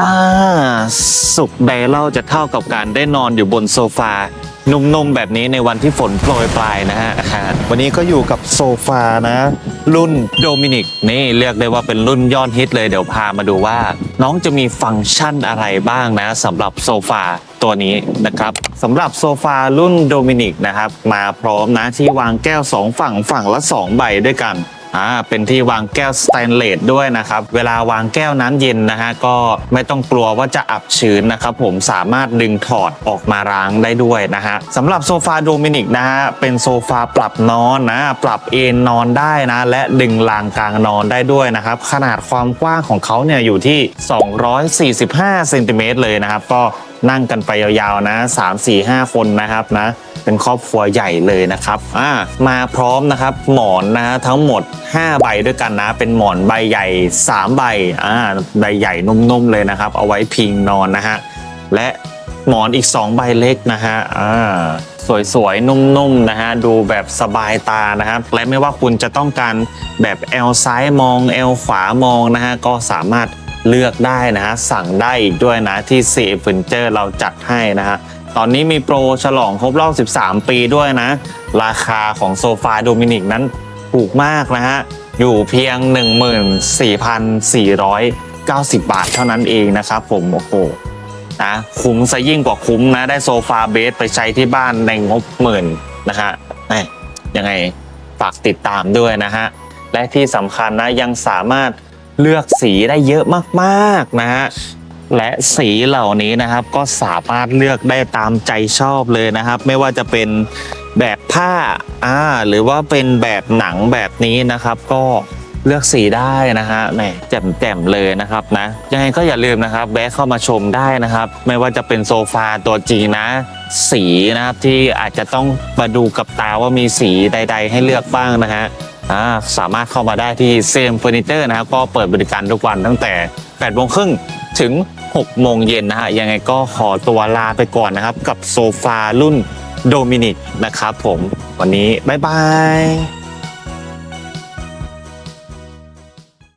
อ่าสุขใดเล่าจะเท่ากับการได้นอนอยู่บนโซฟานุ่มๆแบบนี้ในวันที่ฝนโปรยปลายนะฮะอ่าวันนี้ก็อยู่กับโซฟานะ รุ่นโดมินิกนี่เรียกได้ว่าเป็นรุ่นยอดฮิตเลยเดี๋ยวพามาดูว่า น้องจะมีฟังก์ชันอะไรบ้างนะสำหรับโซฟาตัวนี้นะครับสำหรับโซฟารุ่นโดมินิกนะครับ มาพร้อมนะที่วางแก้วสองฝั่งฝั่งละสองใบด้วยกัน อ่าเป็นที่วางแก้วสแตนเลสด้วยนะครับ เวลาวางแก้วน้ำเย็นนะฮะก็ไม่ต้องกลัวว่าจะอับชื้นนะครับผมสามารถดึงถอดออกมาล้างได้ด้วยนะฮะสำหรับโซฟาโดมินิกนะฮะเป็นโซฟาปรับนอนนะ ปรับเอนนอนได้นะ และดึงรางกลางนอนได้ด้วยนะครับ ขนาดความกว้างของเขาเนี่ยอยู่ที่ 245เซนติเมตรเลยนะครับ ก็นั่งกันไปยาวๆนะ 3 4 5 คนนะครับนะ เป็นครอบครัวใหญ่เลยนะครับอ่ามาพร้อมนะครับหมอนนะฮะทั้งหมด 5 ใบด้วยกันนะ เป็นหมอนใบใหญ่ 3 ใบอ่าใบใหญ่นุ่มๆเลยนะครับ เอาไว้พิงนอนนะฮะและหมอนอีก 2 ใบเล็กนะฮะอ่าสวยๆ นุ่มๆ นะฮะ ดูแบบสบายตานะครับ และไม่ว่าคุณจะต้องการแบบแอลซ้ายมองแอลขวามองนะฮะ ก็สามารถเลือกได้นะฮะ สั่งได้อีกด้วยนะที่ c ีเฟอร์นเจอร์เราจัดให้นะฮะ ตอนนี้มีโปรฉลองครบรอบ 13 ปีด้วยนะ ราคาของโซฟาโดมินิกนั้นถูกมากนะฮะ อยู่เพียง 14,490 บาทเท่านั้นเองนะครับผม โอ้โหนะคุ้มซะยิ่งกว่าคุ้มนะ ได้โซฟาเบสไปใช้ที่บ้านในงบหมื่นนะฮะยังไงฝากติดตามด้วยนะฮะ และที่สำคัญนะยังสามารถเลือกสีได้เยอะมาก ๆ นะฮะ และสีเหล่านี้นะครับก็สามารถเลือกได้ตามใจชอบเลยนะครับ ไม่ว่าจะเป็นแบบผ้าอ่าหรือว่าเป็นแบบหนังแบบนี้นะครับ ก็เลือกสีได้นะฮะแหมแจ่มๆเลยนะครับนะยังไงก็อย่าลืมนะครับแวะเข้ามาชมได้นะครับ ไม่ว่าจะเป็นโซฟาตัวจริงนะ สีนะครับที่อาจจะต้องมาดูกับตาว่ามีสีใด ๆ ให้เลือกบ้างนะฮะอ่าสามารถเข้ามาได้ที่เซมเฟอร์นิเจอร์นะครับก็เปิดบริการทุกวันตั้งแต่8โมงครึ่ง ถึง 6 โมงเย็นนะฮะ ยังไงก็ขอตัวลาไปก่อนนะครับ กับโซฟารุ่นโดมินิกนะครับผม วันนี้ บ๊ายบาย